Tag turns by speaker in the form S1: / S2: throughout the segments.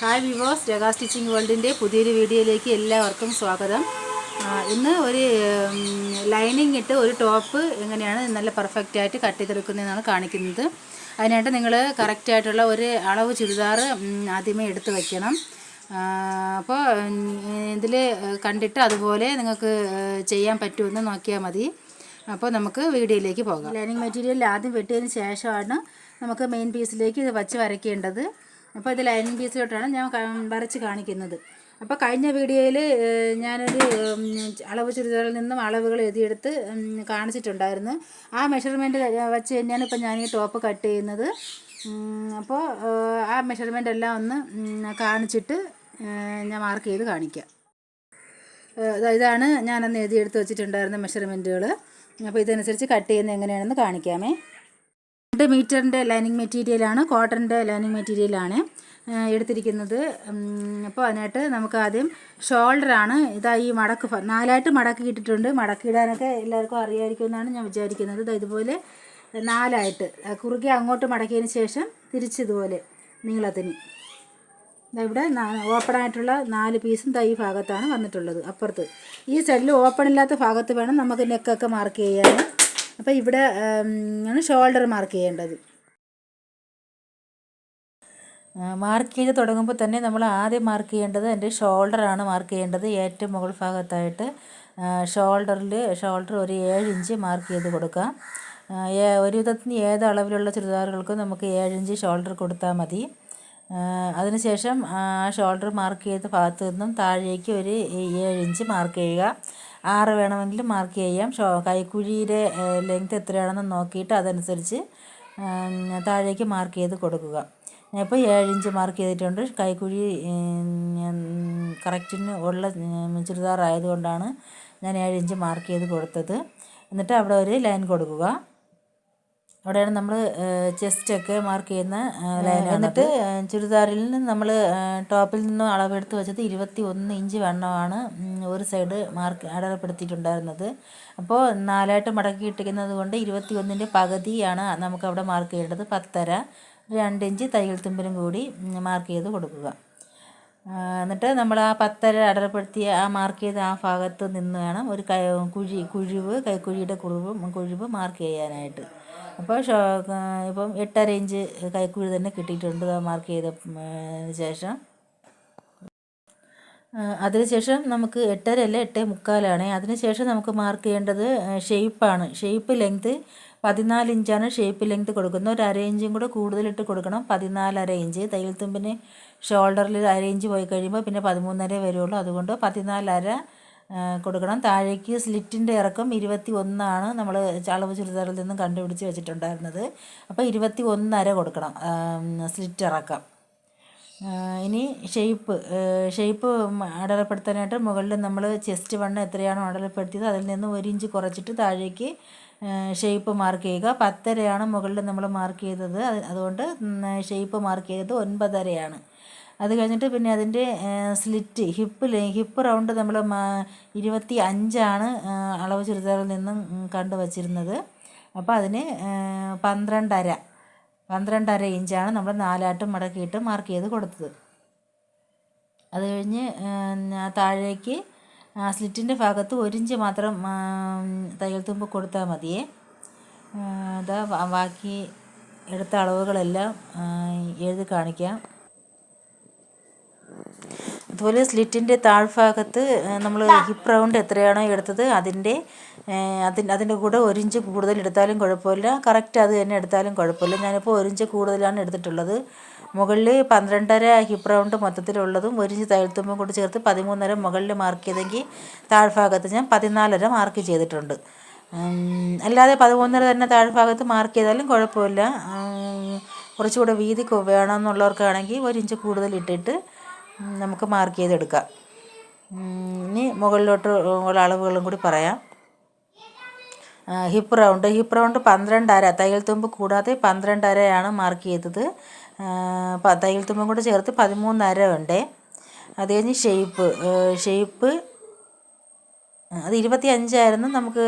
S1: hi വിവോസ് രഗാ stitching വേൾഡിൻ്റെ പുതിയൊരു വീഡിയോയിലേക്ക് എല്ലാവർക്കും സ്വാഗതം ഇന്ന് ഒരു ലൈനിങ് ഇട്ട് ഒരു ടോപ്പ് എങ്ങനെയാണ് നല്ല പെർഫെക്റ്റായിട്ട് കട്ട് ചെയ്തെടുക്കുന്നതെന്നാണ് കാണിക്കുന്നത് അതിനായിട്ട് നിങ്ങൾ കറക്റ്റായിട്ടുള്ള ഒരു അളവ് ചുരിദാർ ആദ്യമേ എടുത്ത് വയ്ക്കണം അപ്പോൾ ഇതിൽ കണ്ടിട്ട് അതുപോലെ നിങ്ങൾക്ക് ചെയ്യാൻ പറ്റുമെന്ന് നോക്കിയാൽ മതി അപ്പോൾ നമുക്ക് വീഡിയോയിലേക്ക് പോകാം
S2: ലൈനിങ് മെറ്റീരിയൽ ആദ്യം വെട്ടിയതിന് ശേഷമാണ് നമുക്ക് മെയിൻ പീസിലേക്ക് ഇത് വച്ച് വരയ്ക്കേണ്ടത് അപ്പോൾ ഇത് ലൈനിങ് പീസ് തൊട്ടാണ് ഞാൻ വരച്ച് കാണിക്കുന്നത് അപ്പോൾ കഴിഞ്ഞ വീഡിയോയിൽ ഞാനൊരു അളവ് ചുരിദാറിൽ നിന്നും അളവുകൾ എഴുതിയെടുത്ത് കാണിച്ചിട്ടുണ്ടായിരുന്നു ആ മെഷർമെൻറ്റ് വെച്ച് തന്നെയാണ് ഇപ്പോൾ ഞാൻ ഈ ടോപ്പ് കട്ട് ചെയ്യുന്നത് അപ്പോൾ ആ മെഷർമെൻ്റ് എല്ലാം ഒന്ന് കാണിച്ചിട്ട് ഞാൻ മാർക്ക് ചെയ്ത് കാണിക്കാം ഇതാണ് ഞാനന്ന് എഴുതിയെടുത്ത് വെച്ചിട്ടുണ്ടായിരുന്ന മെഷർമെൻറ്റുകൾ അപ്പോൾ ഇതനുസരിച്ച് കട്ട് ചെയ്യുന്നത് എങ്ങനെയാണെന്ന് കാണിക്കാമേ രണ്ട് മീറ്ററിൻ്റെ ലൈനിങ് മെറ്റീരിയലാണ് കോട്ടൻ്റെ ലൈനിങ് മെറ്റീരിയലാണ് എടുത്തിരിക്കുന്നത് അപ്പോൾ അതിനായിട്ട് നമുക്ക് ആദ്യം ഷോൾഡറാണ് ഇതാ ഈ മടക്ക് നാലായിട്ട് മടക്കി ഇട്ടിട്ടുണ്ട് മടക്കി ഇടാനൊക്കെ എല്ലാവർക്കും അറിയാമായിരിക്കും എന്നാണ് ഞാൻ വിചാരിക്കുന്നത് ഇതാ ഇതുപോലെ നാലായിട്ട് കുറുകെ അങ്ങോട്ട് മടക്കിയതിന് ശേഷം തിരിച്ചിതുപോലെ നീളത്തിന് ഇവിടെ ഓപ്പണായിട്ടുള്ള നാല് പീസും തൈ ഭാഗത്താണ് വന്നിട്ടുള്ളത് അപ്പുറത്ത് ഈ സൈഡിൽ ഓപ്പൺ ഇല്ലാത്ത ഭാഗത്ത് വേണം നമുക്ക് നെക്കൊക്കെ മാർക്ക് ചെയ്യാൻ അപ്പോൾ ഇവിടെ ആണ് ഷോൾഡർ മാർക്ക് ചെയ്യേണ്ടത് മാർക്ക് ചെയ്ത് തുടങ്ങുമ്പോൾ തന്നെ നമ്മൾ ആദ്യം മാർക്ക് ചെയ്യേണ്ടത് എൻ്റെ ഷോൾഡറാണ് മാർക്ക് ചെയ്യേണ്ടത് ഏറ്റവും മുകൾ ഭാഗത്തായിട്ട് ഷോൾഡറിൽ ഷോൾഡർ ഒരു ഏഴ് ഇഞ്ച് മാർക്ക് ചെയ്ത് കൊടുക്കാം ഒരു വിധത്തിന് ഏത് അളവിലുള്ള ചുരിദാറുകൾക്കും നമുക്ക് ഏഴ് ഇഞ്ച് ഷോൾഡർ കൊടുത്താൽ മതി അതിനുശേഷം ഷോൾഡർ മാർക്ക് ചെയ്ത ഭാഗത്തു നിന്നും താഴേക്ക് ഒരു ഏഴ് ഇഞ്ച് മാർക്ക് ചെയ്യുക ആറ് വേണമെങ്കിൽ മാർക്ക് ചെയ്യാം ഷോ കൈക്കുഴിയുടെ ലെങ്ത് എത്രയാണെന്ന് നോക്കിയിട്ട് അതനുസരിച്ച് താഴേക്ക് മാർക്ക് ചെയ്ത് കൊടുക്കുക ഞാനിപ്പോൾ ഏഴ് ഇഞ്ച് മാർക്ക് ചെയ്തിട്ടുണ്ട് കൈക്കുഴി കറക്റ്റിന് ഉള്ള ചുരിദാർ ആയതുകൊണ്ടാണ് ഞാൻ ഏഴ് ഇഞ്ച് മാർക്ക് ചെയ്ത് കൊടുത്തത് എന്നിട്ട് അവിടെ ഒരു ലൈൻ കൊടുക്കുക അവിടെയാണ് നമ്മൾ ചെസ്റ്റൊക്കെ മാർക്ക് ചെയ്യുന്ന ലൈൻ എന്നിട്ട് ചുരിദാറിൽ നിന്ന് നമ്മൾ ടോപ്പിൽ നിന്നും അളവെടുത്ത് വെച്ചത് ഇരുപത്തി ഒന്ന് ഇഞ്ച് വണ്ണമാണ് ഒരു സൈഡ് മാർക്ക് അടയാളപ്പെടുത്തിയിട്ടുണ്ടായിരുന്നത് അപ്പോൾ നാലായിട്ട് മടക്കി ഇട്ടിരിക്കുന്നത് കൊണ്ട് ഇരുപത്തി ഒന്നിൻ്റെ പകുതിയാണ് നമുക്കവിടെ മാർക്ക് ചെയ്യേണ്ടത് പത്തര രണ്ട് ഇഞ്ച് തയ്യൽ തുമ്പിലും കൂടി മാർക്ക് ചെയ്ത് കൊടുക്കുക എന്നിട്ട് നമ്മൾ ആ പത്തര അടർപ്പെടുത്തിയ ആ മാർക്ക് ചെയ്ത ആ ഭാഗത്ത് നിന്ന് വേണം ഒരു കുഴി കുഴിവ് കൈക്കുഴിയുടെ കുഴിവ് കുഴിവ് മാർക്ക് ചെയ്യാനായിട്ട് അപ്പോൾ ഇപ്പം എട്ടര ഇഞ്ച് കൈക്കൂലി തന്നെ കിട്ടിയിട്ടുണ്ട് മാർക്ക് ചെയ്ത ശേഷം അതിനുശേഷം നമുക്ക് എട്ടര അല്ല എട്ടേ മുക്കാലാണ് അതിനുശേഷം നമുക്ക് മാർക്ക് ചെയ്യേണ്ടത് ഷേപ്പാണ് ഷേപ്പ് ലെങ്ത് പതിനാല് ഇഞ്ചാണ് ഷേപ്പ് ലെങ്ത് കൊടുക്കുന്നത് ഒരു അര ഇഞ്ചും കൂടെ കൂടുതലിട്ട് കൊടുക്കണം പതിനാലര ഇഞ്ച് തയ്യൽ തുമ്പിന് ഷോൾഡറിൽ അര ഇഞ്ച് പോയി കഴിയുമ്പോൾ പിന്നെ പതിമൂന്നര വരുള്ളൂ അതുകൊണ്ട് പതിനാലര കൊടുക്കണം താഴേക്ക് സ്ലിറ്റിൻ്റെ ഇറക്കം ഇരുപത്തി ഒന്നാണ് നമ്മൾ ചളവ് ചുരിദാറിൽ നിന്നും കണ്ടുപിടിച്ച് വെച്ചിട്ടുണ്ടായിരുന്നത് അപ്പോൾ ഇരുപത്തി ഒന്നര കൊടുക്കണം സ്ലിറ്റ് ഇറക്കം ഇനി ഷേപ്പ് ഷേപ്പ് അടലപ്പെടുത്താനായിട്ട് മുകളിൽ നമ്മൾ ചെസ്റ്റ് വണ്ണം എത്രയാണോ അടലപ്പെടുത്തിയത് അതിൽ നിന്ന് ഒരു ഇഞ്ച് കുറച്ചിട്ട് താഴേക്ക് ഷേപ്പ് മാർക്ക് ചെയ്യുക പത്തരയാണ് മുകളിൽ നമ്മൾ മാർക്ക് ചെയ്തത് അതുകൊണ്ട് ഷേപ്പ് മാർക്ക് ചെയ്തത് ഒൻപതരയാണ് അത് കഴിഞ്ഞിട്ട് പിന്നെ അതിൻ്റെ സ്ലിറ്റ് ഹിപ്പ് ഹിപ്പ് റൗണ്ട് നമ്മൾ ഇരുപത്തി അഞ്ചാണ് അളവ് ചുരിദാറിൽ നിന്നും കണ്ടു വച്ചിരുന്നത് അപ്പോൾ അതിന് പന്ത്രണ്ടര പന്ത്രണ്ടര ഇഞ്ചാണ് നമ്മൾ നാലാട്ടും മടക്കിയിട്ട് മാർക്ക് ചെയ്ത് കൊടുത്തത് അത് കഴിഞ്ഞ് താഴേക്ക് സ്ലിറ്റിൻ്റെ ഭാഗത്ത് ഒരിഞ്ച് മാത്രം തയ്യൽ തുമ്പ് കൊടുത്താൽ മതിയേ അതാ ബാക്കി എടുത്ത അളവുകളെല്ലാം എഴുതി കാണിക്കാം അതുപോലെ സ്ലിറ്റിൻ്റെ താഴ്ഭാഗത്ത് നമ്മൾ ഹിപ്പ് റൗണ്ട് എത്രയാണോ എടുത്തത് അതിൻ്റെ അതിന് അതിൻ്റെ കൂടെ ഒരു ഇഞ്ച് കൂടുതൽ എടുത്താലും കുഴപ്പമില്ല കറക്റ്റ് അത് തന്നെ എടുത്താലും കുഴപ്പമില്ല ഞാനിപ്പോൾ ഒരു ഇഞ്ച് കൂടുതലാണ് എടുത്തിട്ടുള്ളത് മുകളിൽ പന്ത്രണ്ടര ഹിപ്പ് റൗണ്ട് മൊത്തത്തിലുള്ളതും ഒരു ഇഞ്ച് തയ്യൽത്തുമ്പും കൂടി ചേർത്ത് പതിമൂന്നര മുകളിൽ മാർക്ക് ചെയ്തെങ്കിൽ താഴ്ഭാഗത്ത് ഞാൻ പതിനാലര മാർക്ക് ചെയ്തിട്ടുണ്ട് അല്ലാതെ പതിമൂന്നര തന്നെ താഴ്ഭാഗത്ത് മാർക്ക് ചെയ്താലും കുഴപ്പമില്ല കുറച്ചുകൂടെ വീതി വേണമെന്നുള്ളവർക്കാണെങ്കിൽ ഒരു ഇഞ്ച് കൂടുതൽ ഇട്ടിട്ട് നമുക്ക് മാർക്ക് ചെയ്തെടുക്കാം ഇനി മുകളിലോട്ട് ഉള്ള അളവുകളും കൂടി പറയാം ഹിപ്പ് റൗണ്ട് ഹിപ്പ് റൗണ്ട് പന്ത്രണ്ടര തയ്യൽ തുമ്പ് കൂടാതെ പന്ത്രണ്ടരയാണ് മാർക്ക് ചെയ്തത് തയ്യൽ തുമ്പും കൂടെ ചേർത്ത് പതിമൂന്നര ഉണ്ട് അത് കഴിഞ്ഞ് ഷെയ്പ്പ് ഷെയ്പ്പ് അത് ഇരുപത്തി അഞ്ചായിരുന്നു നമുക്ക്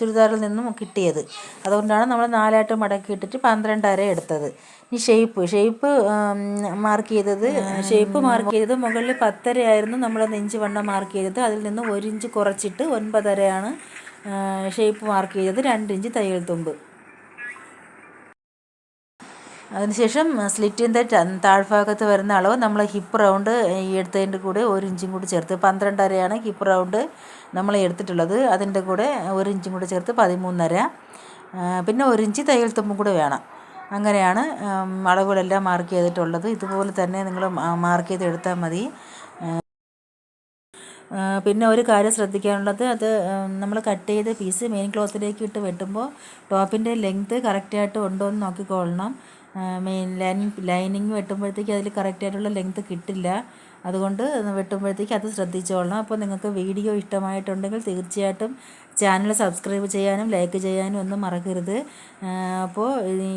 S2: ചുരിദാറിൽ നിന്നും കിട്ടിയത് അതുകൊണ്ടാണ് നമ്മൾ നാലായിട്ട് മടക്കി ഇട്ടിട്ട് പന്ത്രണ്ടര എടുത്തത് ഇനി ഷേപ്പ് ഷേപ്പ് മാർക്ക് ചെയ്തത് ഷേപ്പ് മാർക്ക് ചെയ്തത് മുകളിൽ പത്തര ആയിരുന്നു നമ്മൾ നെഞ്ച് വണ്ണം മാർക്ക് ചെയ്തത് അതിൽ നിന്ന് ഒരു ഇഞ്ച് കുറച്ചിട്ട് ഒൻപതരയാണ് ഷേപ്പ് മാർക്ക് ചെയ്തത് രണ്ടിഞ്ച് ഇഞ്ച് തയ്യൽ തുമ്പ് അതിനുശേഷം സ്ലിറ്റിൻ്റെ താഴ്ഭാഗത്ത് വരുന്ന അളവ് നമ്മൾ ഹിപ്പ് റൗണ്ട് എടുത്തതിൻ്റെ കൂടെ ഒരു ഇഞ്ചും കൂടി ചേർത്ത് പന്ത്രണ്ടരയാണ് ഹിപ്പ് റൗണ്ട് നമ്മൾ എടുത്തിട്ടുള്ളത് അതിൻ്റെ കൂടെ ഒരു ഇഞ്ചും കൂടി ചേർത്ത് പതിമൂന്നര പിന്നെ ഒരു ഇഞ്ച് തയ്യൽ തുമ്പും കൂടെ വേണം അങ്ങനെയാണ് അളവുകളെല്ലാം മാർക്ക് ചെയ്തിട്ടുള്ളത് ഇതുപോലെ തന്നെ നിങ്ങൾ മാർക്ക് ചെയ്ത് എടുത്താൽ മതി പിന്നെ ഒരു കാര്യം ശ്രദ്ധിക്കാനുള്ളത് അത് നമ്മൾ കട്ട് ചെയ്ത പീസ് മെയിൻ ക്ലോത്തിലേക്ക് ഇട്ട് വെട്ടുമ്പോൾ ടോപ്പിൻ്റെ ലെങ്ത്ത് കറക്റ്റായിട്ട് ഉണ്ടോ എന്ന് നോക്കിക്കൊള്ളണം മെയിൻ ലൈനിങ് ലൈനിങ് വെട്ടുമ്പോഴത്തേക്ക് അതിൽ കറക്റ്റായിട്ടുള്ള ലെങ്ത് കിട്ടില്ല അതുകൊണ്ട് വെട്ടുമ്പോഴത്തേക്ക് അത് ശ്രദ്ധിച്ചോളണം അപ്പോൾ നിങ്ങൾക്ക് വീഡിയോ ഇഷ്ടമായിട്ടുണ്ടെങ്കിൽ തീർച്ചയായിട്ടും ചാനൽ സബ്സ്ക്രൈബ് ചെയ്യാനും ലൈക്ക് ചെയ്യാനും ഒന്നും മറക്കരുത് അപ്പോൾ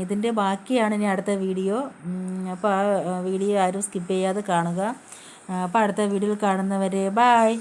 S2: ഇതിൻ്റെ ബാക്കിയാണ് ഇനി അടുത്ത വീഡിയോ അപ്പോൾ ആ വീഡിയോ ആരും സ്കിപ്പ് ചെയ്യാതെ കാണുക അപ്പോൾ അടുത്ത വീഡിയോയിൽ കാണുന്നവരെ ബായ്